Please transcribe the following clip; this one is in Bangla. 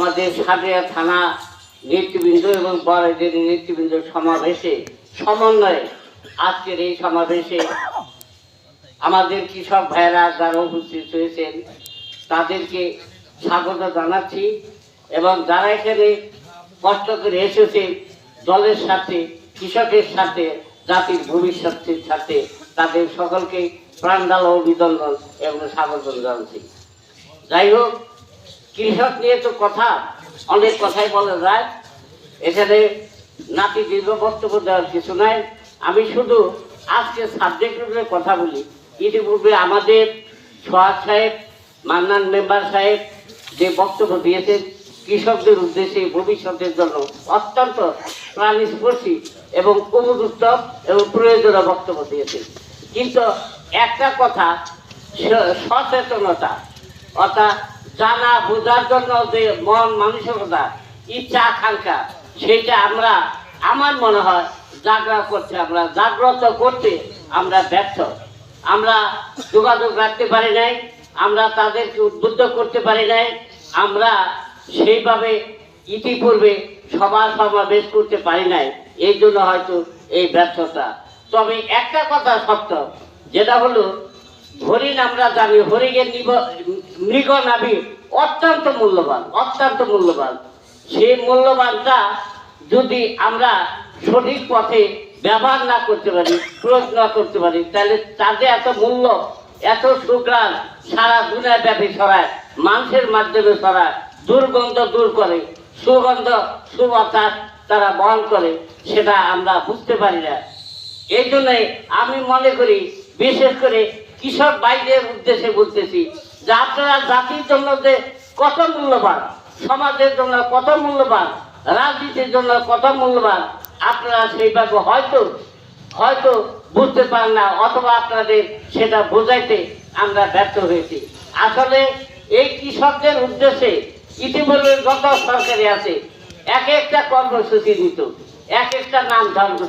আমাদের সাদিয়া থানা নেতৃবৃন্দ এবং বড়দের নেতৃবৃন্দ সমাবেশে, সমন্বয়ে আজকের এই সমাবেশে আমাদের কৃষক ভাইয়েরা যারা উপস্থিত হয়েছেন তাদেরকে স্বাগত জানাচ্ছি এবং যারা এখানে কষ্ট করে এসেছে দলের সাথে, কৃষকের সাথে, জাতির ভবিষ্যতের সাথে, তাদের সকলকে প্রাণডাল অভিনন্দন এবং স্বাগত জানাচ্ছি। যাই হোক কৃষক নিয়ে তো কথা, অনেক কথাই বলা যায়। এখানে নাতি দীর্ঘ বক্তব্য দেওয়ার কিছু নাই। আমি শুধু আজকে সাবজেক্টের উপরে কথা বলি। ইতিপূর্বে আমাদের সোহাগ সাহেব, মান্নান মেম্বার সাহেব যে বক্তব্য দিয়েছেন, কৃষকদের উদ্দেশ্যে ভবিষ্যতের জন্য অত্যন্ত প্রাণস্পর্শী এবং উপযুক্ত এবং প্রয়োজনীয় বক্তব্য দিয়েছেন। কিন্তু একটা কথা সচেতনতা, অর্থাৎ জানা, বোঝার জন্য যে মন মানসিকতা, ইচ্ছা, আকাঙ্ক্ষা সেটা আমরা, আমার মনে হয়, জাগ্রত করতে, আমরা জাগ্রত করতে আমরা ব্যর্থ। আমরা যোগাযোগ রাখতে পারি নাই, আমরা তাদেরকে উদ্বুদ্ধ করতে পারি নাই, আমরা সেইভাবে ইতিপূর্বে সভা সমাবেশ করতে পারি নাই, এই জন্য হয়তো এই ব্যর্থতা। তবে একটা কথা সত্য, যেটা হলো, হরিণ আমরা জানি, হরিণের মৃগ নাভি অত্যন্ত মূল্যবান অত্যন্ত মূল্যবান। সেই মূল্যবানটা যদি আমরা সঠিক পথে ব্যবহার না করতে পারি, প্রয়োগ না করতে পারি, তাহলে তাদের এত মূল্য, এত সুগ্রাণ সারা দুনিয়া ব্যাপী ছড়ায়, মানুষের মাধ্যমে ছড়ায়, দুর্গন্ধ দূর করে, সুগন্ধ, সুবাতাস তারা বহন করে, সেটা আমরা বুঝতে পারি না। এই জন্যে আমি মনে করি, বিশেষ করে কৃষক ভাইদের উদ্দেশ্যে বলতেছি যে আপনারা জাতির জন্য যে কত মূল্যবান, সমাজের জন্য কত মূল্যবান, রাজনীতির জন্য কত মূল্যবান, আপনারা সেইভাবে হয়তো হয়তো বুঝতে পারেন না, অথবা আপনাদের সেটা বোঝাইতে আমরা ব্যর্থ হয়েছি। আসলে এই কৃষকদের উদ্দেশ্যে ইতিপূর্বে যত সরকারি আছে, এক একটা কর্মসূচি দিত, এক একটা নাম ধারণ